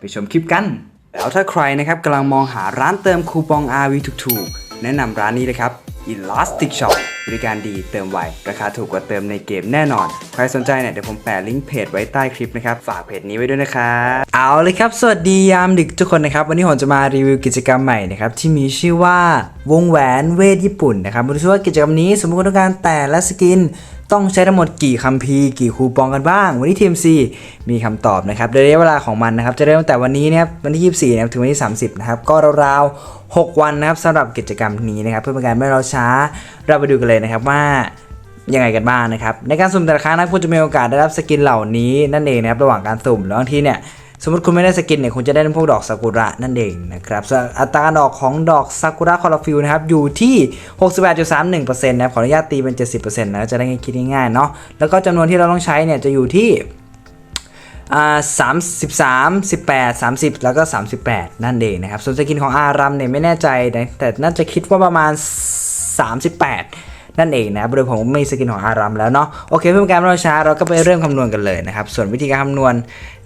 ไปชมคลิปกัน แล้วถ้าใครนะครับกำลังมองหาร้านเติมคูปอง RV ถูกๆ แนะนำร้านนี้เลยครับ Elastic Shop บริการดีเติมไว ราคาถูกกว่าเติมในเกมแน่นอน ใครสนใจเนี่ยเดี๋ยวผมแปะลิงก์เพจไว้ใต้คลิปนะครับ ฝากเพจนี้ไว้ด้วยนะครับเอาเลยครับ สวัสดียามดึกทุกคนนะครับ วันนี้ผมจะมารีวิวกิจกรรมใหม่นะครับ ที่มีชื่อว่าวงแหวนเวทญี่ปุ่นนะครับมาดูซิว่ากิจกรรมนี้สมมติคุณต้องการแต่ละสกิน ต้องใช้ทั้งหมดกี่คัมภีร์กี่คูปองกันบ้าง วันนี้ TMC มีคำตอบนะครับโดยระยะเวลาของมันนะครับจะเริ่มตั้งแต่วันนี้นะครับวันที่ 24นะครับถึงวันที่ 30นะครับก็ราวๆ6 วันนะครับสำหรับกิจกรรมนี้นะครับเพื่อเป็นการไม่รอช้าเราไปดูกันเลยนะครับว่ายังไงกันบ้างนะครับในการสุ่มแต่ละครั้งนะคุณจะมีโอกาสได้รับสกินเหล่านี้นั่นเองนะครับระหว่างการสุ่มแล้วบางทีเนี่ย สมมติคุณไม่ได้สกินเนี่ยคุณจะได้พวกดอกซากุระนั่นเองนะครับส่วนอัตราการออกของดอกซากุระคอร์ฟิลนะครับอยู่ที่ 68.31%นะครับขออนุญาตตีเป็น 70%นะจะได้คิดง่ายๆเนาะแล้วก็จำนวนที่เราต้องใช้เนี่ยจะอยู่ที่อ่า33 18 30แล้วก็38นั่นเองนะครับส่วนสกินของอารัมเนี่ยไม่แน่ใจนะแต่น่าจะคิดว่าประมาณ38 นั่นเองนะครับโดยผมไม่มีสกินของอารัมแล้วเนาะโอเคเพื่อนการไม่รอช้าเราก็ไปเริ่มคำนวณกันเลยนะครับส่วนวิธีการคำนวณ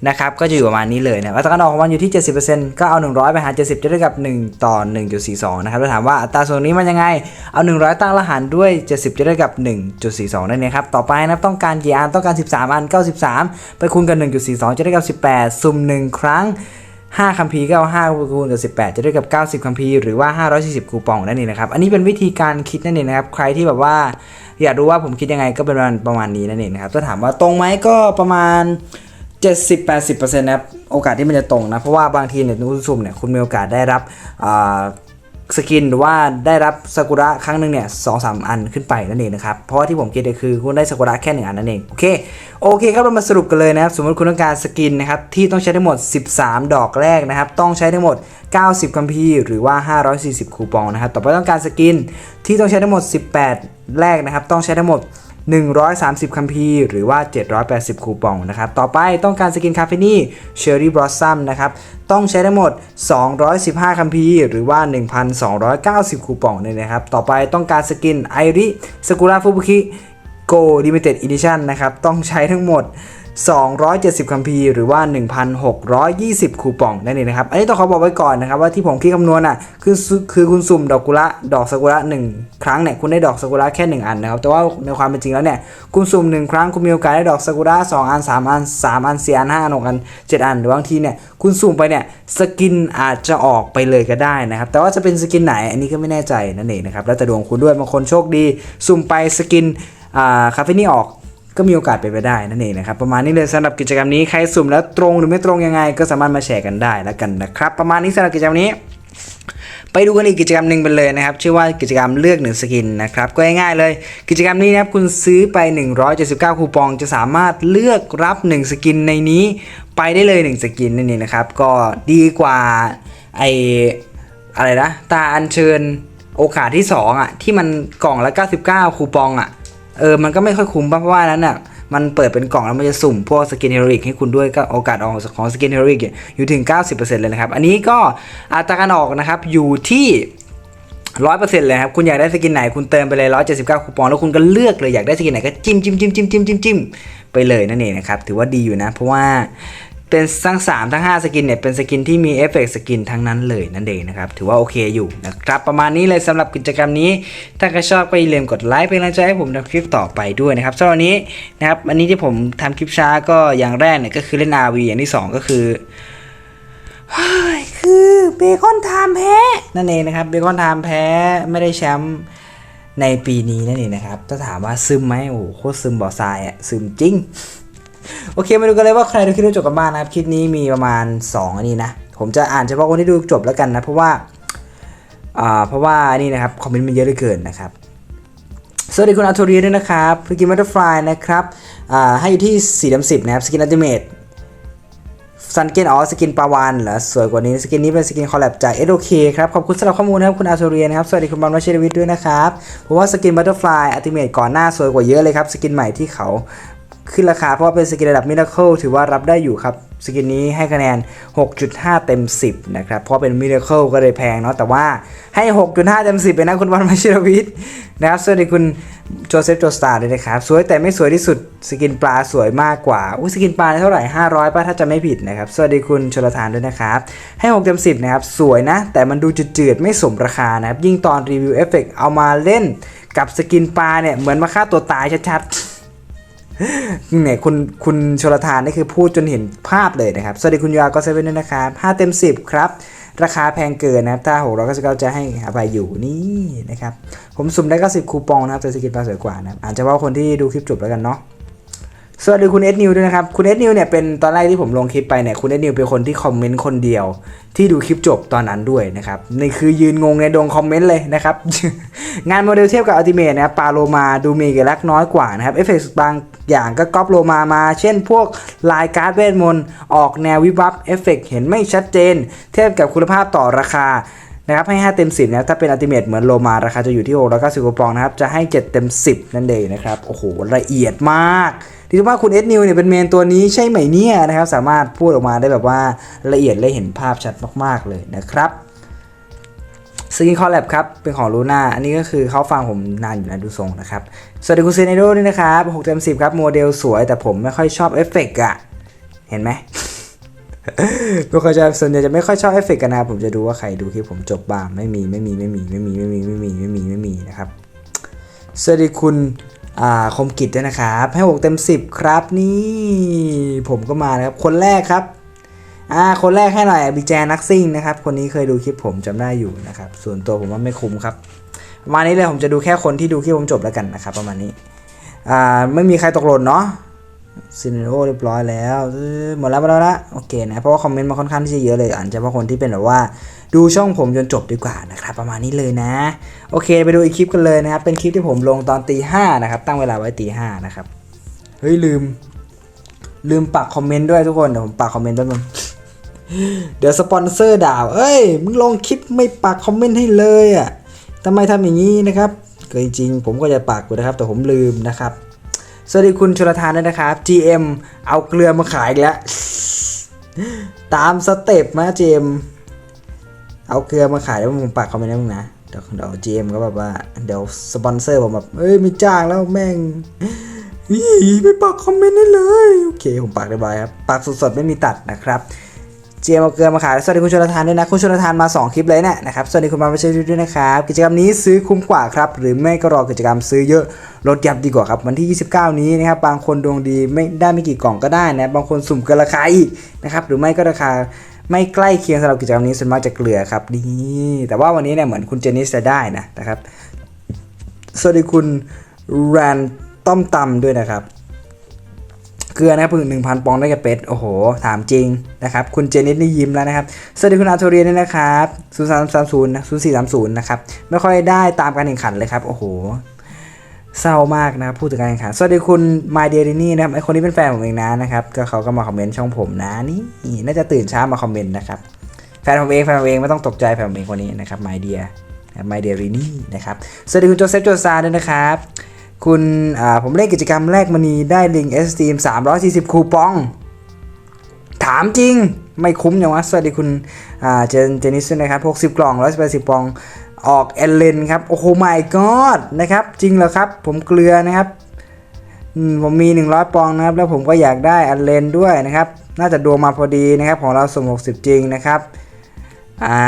นะครับก็จะอยู่ประมาณนี้เลยนะอัตราการออกของมันอยู่ที่ 70%ก็เอา 100 ไปหาร70 จะได้กับ 1 ต่อ 1.42 นะครับแล้วถามว่าอัตราส่วนนี้มันยังไง เอา 100 ตั้งละหารด้วย 70 จะได้กับ 1.42 นั่นเองครับ ต่อไปนะต้องการกี่อันต้องการ 13 อัน 93 ไปคูณกับ1.42 จะได้กับ 18สุ่ม 1 ครั้ง 5คัมภีร์ก็เอา5คูณกับ18 จะได้กับ 90คัมภีร์หรือว่า 540 คูปองนั่นเองนะครับ อันนี้เป็นวิธีการคิดนั่นเองนะครับ ใครที่แบบว่าอยากรู้ว่าผมคิดยังไงก็เป็นประมาณประมาณนี้นั่นเองนะครับ ถ้าถามว่าตรงไหมก็ประมาณ 70-80%นะครับ โอกาสที่มันจะตรงนะ เพราะว่าบางทีเนี่ยคุณสุ่มเนี่ยคุณมีโอกาสได้รับอ่า สกินหรือว่าได้รับซากุระครั้งหนึ่งเนี่ยสองสามอันขึ้นไปนั่นเองนะครับ เพราะว่าที่ผมคิดเนี่ยคือคุณได้ซากุระแค่หนึ่งอันนั่นเอง โอเค โอเคครับเรามาสรุปกันเลยนะครับ สมมติคุณต้องการสกินนะครับที่ต้องใช้ทั้งหมด 13 ดอกแรกนะครับ ต้องใช้ทั้งหมด 90 คัมภีร์หรือว่า 540 คูปองนะครับ ต่อไปต้องการสกินที่ต้องใช้ทั้งหมด 18 แรกนะครับ ต้องใช้ทั้งหมด 130 คัมภีร์หรือว่า 780 คูปองนะครับ ต่อไปต้องการสกินคาเฟนี่เชอร์รี่บลอสซัมนะครับ ต้องใช้ทั้งหมด 215 คัมภีร์หรือว่า 1,290 คูปองเนี่ยนะครับ ต่อไปต้องการสกินไอริสกุระฟุบุคิโกลิมิเต็ดอีดิชั่นนะครับ ต้องใช้ทั้งหมด 270 คัมภีร์หรือว่า 1,620 คูปองนั่นเองนะครับ อันนี้ต้องขอบอกไว้ก่อนนะครับว่าที่ผมคิดคำนวณอะคือคือคุณสุ่มดอกกุระดอกซากุระ 1 ครั้งเนี่ยคุณได้ดอกซากุระแค่ 1 อันนะครับ แต่ว่าในความเป็นจริงแล้วเนี่ยคุณสุ่ม 1 ครั้งคุณมีโอกาสได้ดอกซากุระ 2 อัน 3 อัน 3 อัน 4 อัน 5 อัน 6 อัน 7 อัน หรือบางทีเนี่ยคุณสุ่มไปเนี่ยสกินอาจจะออกไปเลยก็ได้นะครับ แต่ว่าจะเป็นสกินไหนอันนี้ก็ไม่แน่ใจนั่นเองนะครับ แล้วแต่ดวงคุณด้วยบางคนโชคดี สุ่มไปสกินอ่าคาเฟนี่ออก ก็มีโอกาสไปนไปได้นั่นเองนะครับประมาณนี้เลยสำหรับกิจกรรมนี้ใครสุ่มแล้วตรงหรือไม่ตรงยังไง ก็สามารถมาแชร์กันได้แล้วกันนะครับ ประมาณนี้สำหรับกิจกรรมนี้ ไปดูกันอีกกิจกรรมหนึ่งไปเลยนะครับชื่อว่ากิจกรรมเลือกหนึ่งสกินนะครับก็ง่ายๆเลย กิจกรรมนี้นะครับคุณซื้อไป 179 คูปอง จะสามารถเลือกรับ 1 สกินในนี้ ไปได้เลย 1 สกินนั่นเองนะครับก็ดีกว่าไออะไรนะตาอัญเชิญโอกาสที่ 2อะที่มันกล่องละ 99 คูปองอะ เออมันก็ไม่ค่อยคุ้มป่ะเพราะว่านั้นน่ะมันเปิดเป็นกล่องแล้วมันจะสุ่มพวกสกินเฮโรอีกให้คุณด้วยก็โอกาสออกของสกินเฮโรอีกอยู่ถึง 90%เลยนะครับ อันนี้ก็อัตราการออกนะครับอยู่ที่100%เปอร์เซ็นต์เลยครับ คุณอยากได้สกินไหนคุณเติมไปเลย179คูปอง แล้วคุณก็เลือกเลยอยากได้สกินไหนก็จิ้มจิ้มจิ้มจิ้มจิ้มจิ้มจิ้มไปเลยนั่นเองนะครับ ถือว่าดีอยู่นะ เพราะว่า เป็นทั้ง 3 ทั้ง 5 สกินเนี่ยเป็นสกินที่มีเอฟเฟกต์สกินทั้งนั้นเลยนั่นเองนะครับ ถือว่าโอเคอยู่นะครับ ประมาณนี้เลยสำหรับกิจกรรมนี้ ถ้าใครชอบก็อย่าลืมกดไลค์เป็นกำลังใจให้ผมทำคลิปต่อไปด้วยนะครับสำหรับวันนี้นะครับอันนี้ที่ผมทำคลิปช้าก็อย่างแรกเนี่ยก็คือเล่น RV อย่างที่ 2 ก็คือคือเบคอนไทม์แพ้นั่นเองนะครับเบคอนไทม์แพ้ไม่ได้แชมป์ในปีนี้นั่นเองนะครับถ้าถามว่าซึมไหมโอ้โหโคตรซึมบ่อทรายอะซึมจริง โอเคมาดูกันเลยว่าใครดูคลิปจบกันบ้างนะครับ คลิปนี้มีประมาณ 2 อันนี้นะ ผมจะอ่านเฉพาะคนที่ดูจบแล้วกันนะ เพราะว่าอ่าเพราะว่านี่นะครับคอมเมนต์มันเยอะเหลือเกินนะครับสวัสดีคุณอาร์ตูรีด้วยนะครับสกินมัตเตอร์ฟลายนะครับอ่าให้อยู่ที่4ดำสิบนะครับสกินอัลติเมทซันเกนอ๋อสกินปลาวานเหรอสวยกว่านี้สกินนี้เป็นสกินคอลแลบจาก SOK ครับ ขอบคุณสำหรับข้อมูลนะครับ คุณอาโซเรียนะครับ สวัสดีคุณบอลวัชรวิทย์ด้วยนะครับ เพราะว่าสกินบัตเตอร์ฟลายอัติเมตก่อนหน้าสวยกว่าเยอะเลยครับ สกินใหม่ที่เขา ขึ้นราคาเพราะว่าเป็นสกินระดับมิราเคิลถือว่ารับได้อยู่ครับ สกินนี้ให้คะแนน 6.5 เต็ม 10 นะครับ เพราะเป็นมิราเคิลก็เลยแพงเนาะแต่ว่าให้ 6.5 เต็ม 10 เป็นนะคุณบอลวัชรวิทย์นะครับสวัสดีคุณโจเซฟโจสตาร์ด้วยนะครับ สวยแต่ไม่สวยที่สุดสกินปลาสวยมากกว่าอุ้ยสกินปลาเท่าไหร่ 500 ป่ะถ้าจะไม่ผิดนะครับ สวัสดีคุณชลทานด้วยนะครับ ให้ 6 เต็ม 10 นะครับ สวยนะ แต่มันดูจืดๆ ไม่สมราคานะครับยิ่งตอนรีวิวเอฟเฟกเอามาเล่นกับสกินปลาเนี่ยเหมือนมาฆ่าตัวตายชัดๆ เนี่ยคุณคุณชลทานนี่คือพูดจนเห็นภาพเลยนะครับ สวัสดีคุณยาก็เซเว่นด้วยนะครับ5เต็ม10ครับ ราคาแพงเกินนะครับ ถ้า6 9 9จะให้อภัยอยู่นี่นะครับ ผมสุ่มได้90คูปองนะครับแต่สกินปลาสวยกว่านะครับอาจจะว่าคนที่ดูคลิปจบแล้วกันเนาะ สวัสดีคุณเอสนิวด้วยนะครับ คุณเอสนิวเนี่ยเป็นตอนแรกที่ผมลงคลิปไปเนี่ยคุณเอสนิวเป็นคนที่คอมเมนต์คนเดียว ที่ดูคลิปจบตอนนั้นด้วยนะครับนี่คือยืนงงในดงคอมเมนต์เลยนะครับ งานโมเดลเทียบกับอัลติเมทนะครับปาโลมาดูมีเอกลักษณ์น้อยกว่านะครับเอฟเฟกต์บางอย่างก็ก๊อปโลมามา เช่นพวกลายการ์ดเวทมนต์ออกแนววิบวับเอฟเฟกต์เห็นไม่ชัดเจน เทียบกับคุณภาพต่อราคานะครับให้ 5 เต็ม 10นะครับถ้าเป็นอัลติเมทเหมือนโลมาราคาจะอยู่ที่690คูปองนะครับจะให้ 7 เต็ม 10 นั่นเองนะครับโอ้โหละเอียดมาก ที่ว่าคุณเอสนิวเนี่ยเป็นเมนตัวนี้ใช่ไหมเนี่ยนะครับ สามารถพูดออกมาได้แบบว่าละเอียดและเห็นภาพชัดมาก ๆ เลยนะครับสกินคอลแลบครับ เป็นของลูน่า อันนี้ก็คือเขาฟังผมนานอยู่นะดูทรงนะครับ สวัสดีคุณเซนโดด้วยนะครับ6เต็ม10 ครับ โมเดลสวย แต่ผมไม่ค่อยชอบเอฟเฟกต์อะเห็นไหมไม่ค่อยจะส่วนใหญ่จะไม่ค่อยชอบเอฟเฟกต์กันนะผมจะดูว่าใครดูคลิปผมจบบ้างไม่มีไม่มีไม่มีไม่มีไม่มีไม่มีไม่มีไม่มีนะครับสวัสดีคุณ คมกิจด้วยนะครับ ให้ 6 เต็ม 10 ครับนี่ ผมก็มานะครับ คนแรกครับอ่าคนแรกให้หน่อยบิแจนักซิ่งนะครับ คนนี้เคยดูคลิปผมจำได้อยู่นะครับ ส่วนตัวผมว่าไม่คุ้มครับประมาณนี้เลยผมจะดูแค่คนที่ดูคลิปผมจบแล้วกันนะครับ ประมาณนี้อ่าไม่มีใครตกหล่นเนาะ ซีนโอเรียบร้อยแล้วหมดแล้วหมดแล้วละโอเคนะเพราะว่าคอมเมนต์มาค่อนข้างที่จะเยอะเลยอ่านเฉพาะคนที่เป็นแบบว่าดูช่องผมจนจบดีกว่านะครับประมาณนี้เลยนะ โอเคไปดูอีกคลิปกันเลยนะครับ เป็นคลิปที่ผมลงตอนตีห้านะครับ ตั้งเวลาไว้ตีห้านะครับเฮ้ยลืม ลืมปักคอมเมนต์ด้วยทุกคนเดี๋ยวผมปักคอมเมนต์แป๊บนึงเดี๋ยวสปอนเซอร์ด่าเอ้ยมึงลงคลิปไม่ปักคอมเมนต์ให้เลยอะทำไมทำอย่างนี้นะครับก็จริงๆผมก็จะปักอยู่นะครับ แต่ผมลืมนะครับ สวัสดีคุณชลทานด้วยนะครับ GM เอาเกลือมาขายอีกแล้ว ตามสเต็ปมา GM เอาเกลือมาขายแล้วผมปากเขาไม่ได้มึงนะเดี๋ยวเดี๋ยว GM ก็แบบว่า เดี๋ยวสปอนเซอร์ผมแบบเอ้ยไม่จ้างแล้วแม่งอีไม่ปักคอมเมนต์ได้เลย โอเค ผมปักได้บายครับ ปักสดๆ ไม่มีตัดนะครับ เจมเอาเกลือมาขายสวัสดีคุณชลทานด้วยนะ คุณชลทานมา 2 คลิปเลยเนี่ยนะครับ สวัสดีคุณมาไม่ใช่ด้วยนะครับ กิจกรรมนี้ซื้อคุ้มกว่าครับ หรือไม่ก็รอกิจกรรมซื้อเยอะลดยับดีกว่าครับ วันที่ 29 นี้นะครับ บางคนดวงดีไม่ได้ไม่กี่กล่องก็ได้นะ บางคนสุ่มเกินราคาอีกนะครับ หรือไม่ก็ราคาไม่ใกล้เคียงสำหรับกิจกรรมนี้ส่วนมากจะเกลือครับนี่แต่ว่าวันนี้เนี่ยเหมือนคุณเจนิสจะได้นะนะครับ สวัสดีคุณแรนต้อมตำด้วยนะครับ เกลือนะครับเพิ่งหนึ่งพันปองได้กับเป็ด โอ้โห ถามจริงนะครับ คุณเจนิสนี่ยิ้มแล้วนะครับ สวัสดีคุณอาโทเรียนด้วยนะครับศูนย์สามสามศูนย์นะศูนย์สี่สามศูนย์นะครับ ไม่ค่อยได้ตามการแข่งขันเลยครับ โอ้โห เศร้ามากนะครับพูดถึงการแข่งขัน สวัสดีคุณ My d e a r i n y นะครับ ไอคนนี้เป็นแฟนผมเองนะนะครับ ก็เขาก็มาคอมเมนต์ช่องผมนะ นี่ น่าจะตื่นเช้ามาคอมเมนต์นะครับ แฟนผมเอง แฟนผมเองไม่ต้องตกใจแฟนผมเองคนนี้นะครับ My Dear นะครับ My Dear Rini นะครับ สวัสดีคุณโจเซฟโจซาด้วยนะครับ คุณผมเล่นกิจกรรมแรกมณีได้ลิงเอสตีม340คูปอง ถามจริงไม่คุ้มอย่างวะสวัสดีคุณเจนเจนิสนะครับ60กล่อง180ปองออกเอลเลนครับ โอ้โห my god นะครับ จริงเหรอครับ ผมเกลือนะครับอืมผมมี 100 ปองนะครับ แล้วผมก็อยากได้อัลเลนด้วยนะครับ น่าจะดวงมาพอดีนะครับ ของเราสม60 จริงนะครับ อ่า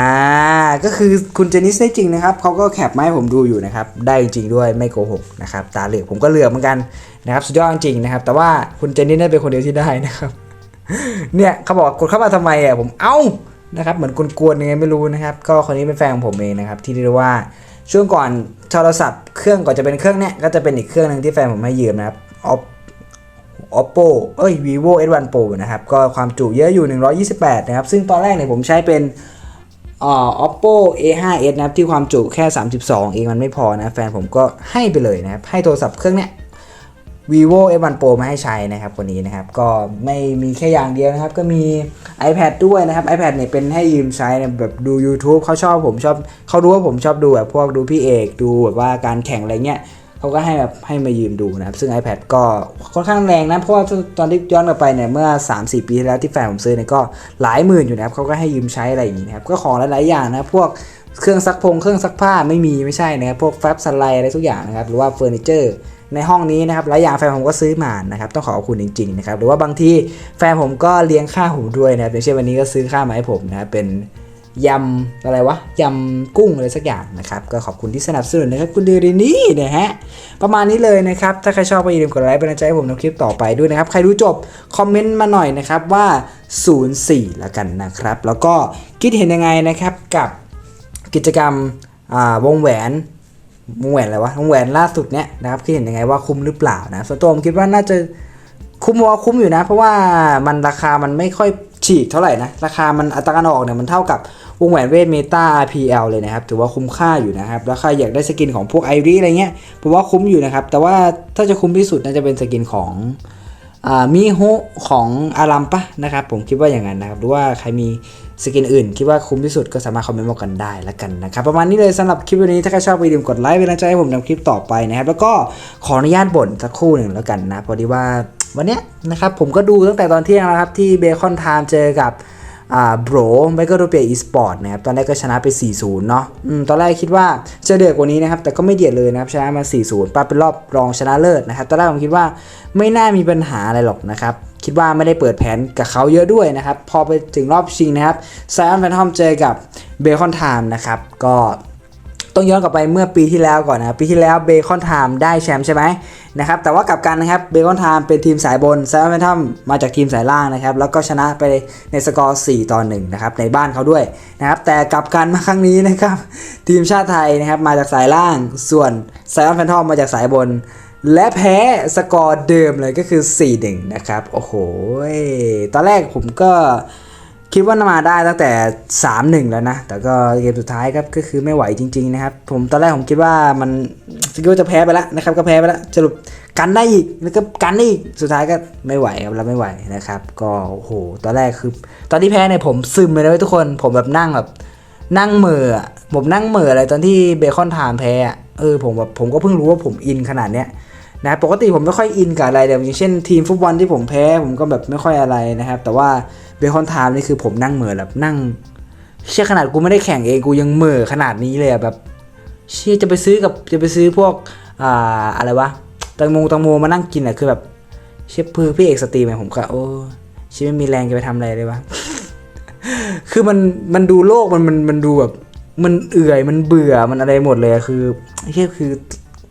ก็คือคุณเจนิสได้จริงนะครับเขาก็แคปมาให้ผมดูอยู่นะครับได้จริงด้วยไม่โกหกนะครับตาเหลือกผมก็เหลือกเหมือนกันนะครับสุดยอดจริงนะครับ แต่ว่าคุณเจนิสได้เป็นคนเดียวที่ได้นะครับเนี่ยเขาบอกกดเข้ามาทำไมอะผมเอ้านะครับเหมือนกวนๆยังไงไม่รู้นะครับ ก็คนนี้เป็นแฟนของผมเองนะครับที่เรียกว่าช่วงก่อนโทรศัพท์เครื่องก่อนจะเป็นเครื่องเนี้ยก็จะเป็นอีกเครื่องหนึ่งที่แฟนผมให้ยืมนะครับ oppo เอ้ย vivo s1 pro นะครับก็ความจุเยอะอยู่ 128 นะครับ ซึ่งตอนแรกเนี่ยผมใช้เป็น อ่า oppo a5s นะครับที่ความจุแค่ 32 เองมันไม่พอนะ แฟนผมก็ให้ไปเลยนะครับ ให้โทรศัพท์เครื่องเนี้ย vivo F1 Pro มาให้ใช้นะครับคนนี้นะครับ ก็ไม่มีแค่อย่างเดียวนะครับ ก็มี iPad ด้วยนะครับ iPad เนี่ยเป็นให้ยืมใช้เนี่ยแบบดู YouTube เขาชอบผมชอบเขารู้ว่าผมชอบดูแบบพวกดูพี่เอกดูแบบว่าการแข่งอะไรเงี้ย เขาก็ให้แบบให้มายืมดูนะครับ ซึ่ง iPad ก็ค่อนข้างแรงนะ เพราะว่าตอนที่ย้อนกลับไปเนี่ย เมื่อ 3-4 ปีที่แล้วที่แฟนผมซื้อเนี่ยก็หลายหมื่นอยู่นะครับเขาก็ให้ยืมใช้อะไรอย่างนี้นะครับ ก็ของหลาย ๆ อย่างนะ พวกเครื่องซักพงเครื่องซักผ้าไม่มีไม่ใช่นะครับ พวกแฟบสไลด์อะไรทุกอย่างนะครับ หรือว่าเฟอร์นิเจอร์ในห้องนี้นะครับหลายอย่างแฟนผมก็ซื้อมานะครับต้องขอขอบคุณจริงๆนะครับหรือว่าบางทีแฟนผมก็เลี้ยงข้าวผมด้วยนะครับอย่างเช่นวันนี้ก็ซื้อข้าวมาให้ผมนะครับเป็น ยำอะไรวะยำกุ้งอะไรสักอย่างนะครับ ก็ขอบคุณที่สนับสนุนนะครับ คุณเดรินี่นะฮะประมาณนี้เลยนะครับ ถ้าใครชอบก็อย่าลืมกดไลค์เป็นกำลังใจให้ผมในคลิปต่อไปด้วยนะครับ ใครดูจบคอมเมนต์มาหน่อยนะครับว่า 04ละกันนะครับ แล้วก็คิดเห็นยังไงนะครับกับกิจกรรมวงแหวนวงแหวนอะไรวะวงแหวนล่าสุดเนี้ยนะครับคิดเห็นยังไงว่าคุ้มหรือเปล่านะส่วนตัวผมคิดว่าน่าจะคุ้มว่าคุ้มอยู่นะ เพราะว่ามันราคามันไม่ค่อย ฉีกเท่าไหร่นะ ราคามันอัตราการออกเนี่ยมันเท่ากับวงแหวนเวทเมตา RPL เลยนะครับ ถือว่าคุ้มค่าอยู่นะครับ แล้วใครอยากได้สกินของพวกไอรีอะไรเงี้ยผมว่าคุ้มอยู่นะครับ แต่ว่าถ้าจะคุ้มที่สุดน่าจะเป็นสกินของอมิโฮของอารัมปะนะครับ ผมคิดว่าอย่างนั้นนะครับ หรือว่าใครมีสกินอื่น คิดว่าคุ้มที่สุดก็สามารถคอมเมนต์บอกกันได้แล้วกันนะครับ ประมาณนี้เลยสำหรับคลิปวันนี้ถ้าใครชอบไปดื่มกดไลค์เป็นกำลังใจให้ผมทำคลิปต่อไปนะครับ แล้วก็ขออนุญาตบ่นสักครู่หนึ่งแล้วกันนะพอดีว่า วันนี้นะครับผมก็ดูตั้งแต่ตอนเที่ยงแล้วครับ ที่เบคอนไทม์เจอกับโบรไมเคิลโรเปียอีสปอร์ตนะครับตอนแรกก็ชนะไป 4-0 เนาะอตอนแรกคิดว่าจะเดือดกว่านี้นะครับ แต่ก็ไม่เดือดเลยนะครับ ชนะมา 4-0ปาเป็นรอบรองชนะเลิศนะครับ ตอนแรกผมคิดว่าไม่น่ามีปัญหาอะไรหรอกนะครับ คิดว่าไม่ได้เปิดแผนกับเขาเยอะด้วยนะครับ พอไปถึงรอบชิงนะครับไซออนแฟนทอมเจอกับเบคอนไทม์นะครับก็ ต้องย้อนกลับไปเมื่อปีที่แล้วก่อนนะครับปีที่แล้วเบคอนไทม์ได้แชมป์ใช่ไหมนะครับแต่ว่ากลับกันนะครับเบคอนไทม์เป็นทีมสายบนไซออนแฟนทอมมาจากทีมสายล่างนะครับแล้วก็ชนะไปในสกอร์ 4 ต่อ1นะครับในบ้านเขาด้วยนะครับแต่กลับกันมาครั้งนี้นะครับทีมชาติไทยนะครับมาจากสายล่างส่วนไซออนแฟนทอมมาจากสายบนและแพ้สกอร์เดิมเลยก็คือ 4-1 นะครับ โอ้โห ตอนแรกผมก็ คิดว่ามาได้ตั้งแต่ 3-1 แล้วนะ แต่ก็เกมสุดท้ายครับก็คือไม่ไหวจริง ๆ นะครับ ผมตอนแรกผมคิดว่ามันคิดว่าจะแพ้ไปแล้วนะครับ ก็แพ้ไปแล้วสรุปกันได้อีกแล้วก็กันได้อีกสุดท้ายก็ไม่ไหวครับเราไม่ไหวนะครับ ก็โอ้โหตอนแรกคือ ตอนที่แพ้เนี่ยผมซึมเลยนะเว้ยทุกคน ผมแบบนั่งแบบนั่งเหม่อผมนั่งเหม่ออะไรตอนที่เบคอนไทม์แพ้อะเออผมแบบผมก็เพิ่งรู้ว่าผมอินขนาดเนี้ยนะปกติผมไม่ค่อยอินกับอะไรเดี๋ยวอย่างเช่นทีมฟุตบอลที่ผมแพ้ผมก็แบบไม่ค่อยอะไรนะครับ แต่ว่า เบคอนไทม์นี่คือผมนั่งเหม่อแบบนั่ง เชื่อขนาดกูไม่ได้แข่งเองกูยังเหม่อขนาดนี้เลยอะแบบ เชื่อจะไปซื้อกับจะไปซื้อพวกอ่าอะไรวะตังโมตังโมมานั่งกินอะคือแบบเชื่อพือพี่เอกสตรีมเนี่ยผมก็โอ้ชีไม่มีแรงจะไปทำอะไรเลยวะคือมันมันดูโลกมันมันมันดูแบบ มันเอื่อยมันเบื่อมันอะไรหมดเลยอะคือเฮียคือ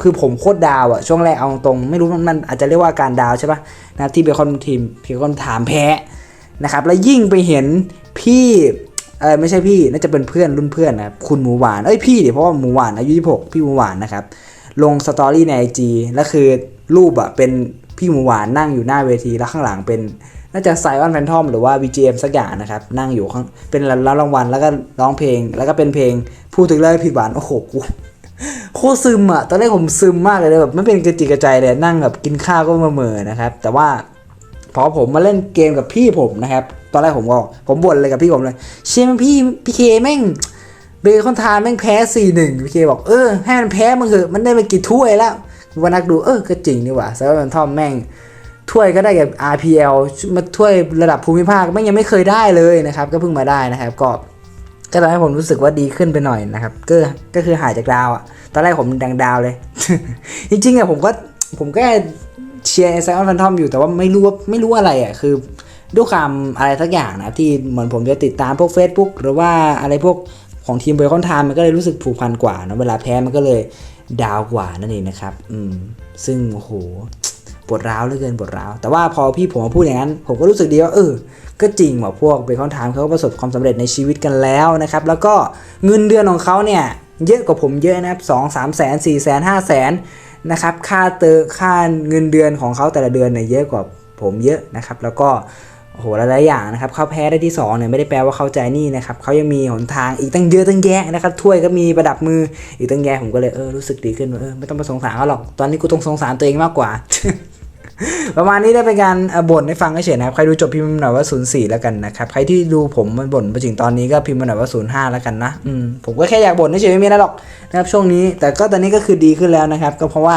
คือผมโคตรดาวอะช่วงแรกเอาตรงไม่รู้มันมันอาจจะเรียกว่าการดาวใช่ปะนะที่เบคอนทีมเบคอนถามแพ้ นะครับแล้วยิ่งไปเห็นพี่เออไม่ใช่พี่น่าจะเป็นเพื่อนรุ่นเพื่อนนะครับคุณหมูหวานเอ้ยพี่ดิเพราะว่าหมูหวานอายุ26พี่หมูหวานนะครับลงสตอรี่ในไอจีแล้วคือรูปอะเป็นพี่หมูหวานนั่งอยู่หน้าเวทีแล้วข้างหลังเป็นน่าจะไซออนแฟนทอมหรือว่า BGM สักอย่างนะครับ นั่งอยู่ข้างเป็นรับรางวัลแล้วก็ร้องเพลง แล้วก็เป็นเพลงพูดถึงเรื่องผิดหวานโอ้โหกูโคตรซึมอะตอนแรกผมซึมมากเลยแบบไม่เป็นกระจิกกระใจเลยนั่งแบบกินข้าวก็มาเม่อนะครับ แต่ว่า พอผมมาเล่นเกมกับพี่ผมนะครับ ตอนแรกผมก็ผมบ่นเลยกับพี่ผมเลย เชื่อไหมพี่พี่เคแม่งเบคอนทานแม่งแพ้สี่หนึ่งพี่เคบอกเออให้มันแพ้มึงเถอะมันได้มากี่ถ้วยแล้ววันนักดูเออก็จริงนี่หว่าไซออนแฟนทอมแม่งถ้วยก็ได้กับ RPL มาถ้วยระดับภูมิภาคไม่งยังไม่เคยได้เลยนะครับ ก็เพิ่งมาได้นะครับ ก็ก็ทำให้ผมรู้สึกว่าดีขึ้นไปหน่อยนะครับ ก็ก็คือหายจากดาวอะตอนแรกผมดังดาวเลย จริงๆอะผมก็ผมก็ เชียร์ไซออนแฟนทอมอยู่แต่ว่าไม่รู้ว่าไม่รู้อะไรอะคือด้วยความอะไรสักอย่างนะที่เหมือนผมจะติดตามพวก Facebook หรือว่าอะไรพวกของทีมเบคอนไทม์มันก็เลยรู้สึกผูกพันกว่านะเวลาแพ้มันก็เลยดาวกว่านั่นเองนะครับ อืม ซึ่งโอ้โหปวดร้าวเหลือเกินปวดร้าว แต่ว่าพอพี่ผมมาพูดอย่างนั้น ผมก็รู้สึกดีว่าเออ ก็จริงว่าพวกเบคอนไทม์เขาประสบความสำเร็จในชีวิตกันแล้วนะครับ แล้วก็เงินเดือนของเขาเนี่ย เยอะกว่าผมเยอะนะครับสองสามแสนสี่แสนห้าแสน นะครับค่าเตอค่าเงินเดือนของเขาแต่ละเดือนเนี่ยเยอะกว่าผมเยอะนะครับ แล้วก็โอ้โหหลายๆอย่างนะครับเขาแพ้ได้ที่สองเนี่ยไม่ได้แปลว่าเขาใจนี่นะครับเขายังมีหนทางอีกตั้งเยอะตั้งแยะนะครับถ้วยก็มีประดับมืออีกตั้งแยะผมก็เลยเออรู้สึกดีขึ้นว่าเออไม่ต้องไปสงสารเขาหรอกตอนนี้กูต้องสงสารตัวเองมากกว่า ประมาณนี้ได้เป็นการบ่นให้ฟังเฉยๆนะครับ ใครดูจบพิมพ์หน่อยว่า04แล้วกันนะครับ ใครที่ดูผมมันบ่นมาถึงตอนนี้ก็พิมพ์มาหน่อยว่า05แล้วกันนะ อืม ผมก็แค่อยากบ่นเฉยๆไม่มีอะไรหรอกนะครับช่วงนี้ แต่ก็ตอนนี้ก็คือดีขึ้นแล้วนะครับ ก็เพราะว่า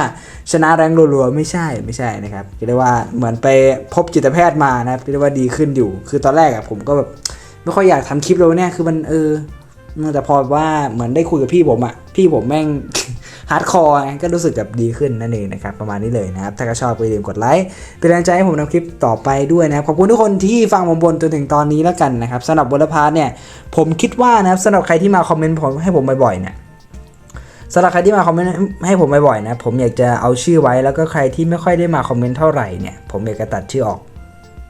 ชนะแรงรัวๆไม่ใช่ไม่ใช่นะครับเรียกว่าเหมือนไปพบจิตแพทย์มานะครับเรียกว่าดีขึ้นอยู่ คือตอนแรกอะผมก็แบบไม่ค่อยอยากทำคลิปเลยเนี่ยคือมันเออแต่พอว่าเหมือนได้คุยกับพี่ผมอะพี่ผมแม่ง ฮาร์ดคอร์ไงก็รู้สึกแบบดีขึ้นนั่นเองนะครับประมาณนี้เลยนะครับ ถ้าก็ชอบก็อย่าลืมกดไลค์เป็นแรงใจให้ผมทำคลิปต่อไปด้วยนะครับ ขอบคุณทุกคนที่ฟังผมบนจนถึงตอนนี้แล้วกันนะครับสำหรับบนพาร์ทเนี่ยผมคิดว่านะครับสำหรับใครที่มาคอมเมนต์ผมให้ผมบ่อยๆเนี่ยสำหรับใครที่มาคอมเมนต์ให้ผมบ่อยๆนะผมอยากจะเอาชื่อไว้แล้วก็ใครที่ไม่ค่อยได้มาคอมเมนต์เท่าไหร่เนี่ยผมอยากจะตัดชื่อออก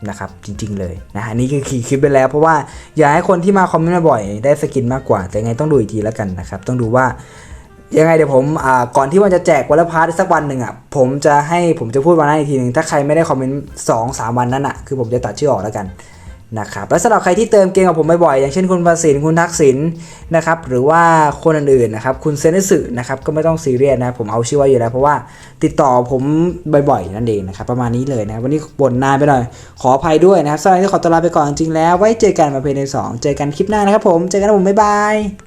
นะครับจริงๆเลยนะฮะนี่คือขีดคลิปไปแล้วเพราะว่าอยากให้คนที่มาคอมเมนต์บ่อยได้สกินมากกว่า แต่ไงต้องดูอีกทีแล้วกันนะครับ ต้องดูว่า ยังไงเดี๋ยวผมอ่าก่อนที่วันจะแจกวันละพาร์ทสักวันหนึ่งอะผมจะให้ผมจะพูดวันนั้นอีกทีหนึ่งถ้าใครไม่ได้คอมเมนต์สองสามวันนั้นอะคือผมจะตัดชื่อออกแล้วกันนะครับแล้วสำหรับใครที่เติมเกมกับผมบ่อยๆอย่างเช่นคุณประสินคุณทักษิณนะครับหรือว่าคนอื่นๆนะครับคุณเซนสึนะครับก็ไม่ต้องซีเรียสนะผมเอาชื่อไว้อยู่แล้ว เพราะว่าติดต่อผมบ่อยๆนั่นเองนะครับประมาณนี้เลยนะวันนี้บ่นนานไปหน่อย ขออภัยด้วยนะครับสำหรับวันนี้ขอตัวลาไปก่อนจริงๆแล้วไว้เจอกันมาเพลงในสองเจอกันคลิปหน้านะครับผมเจอกันนะผมบ๊ายบาย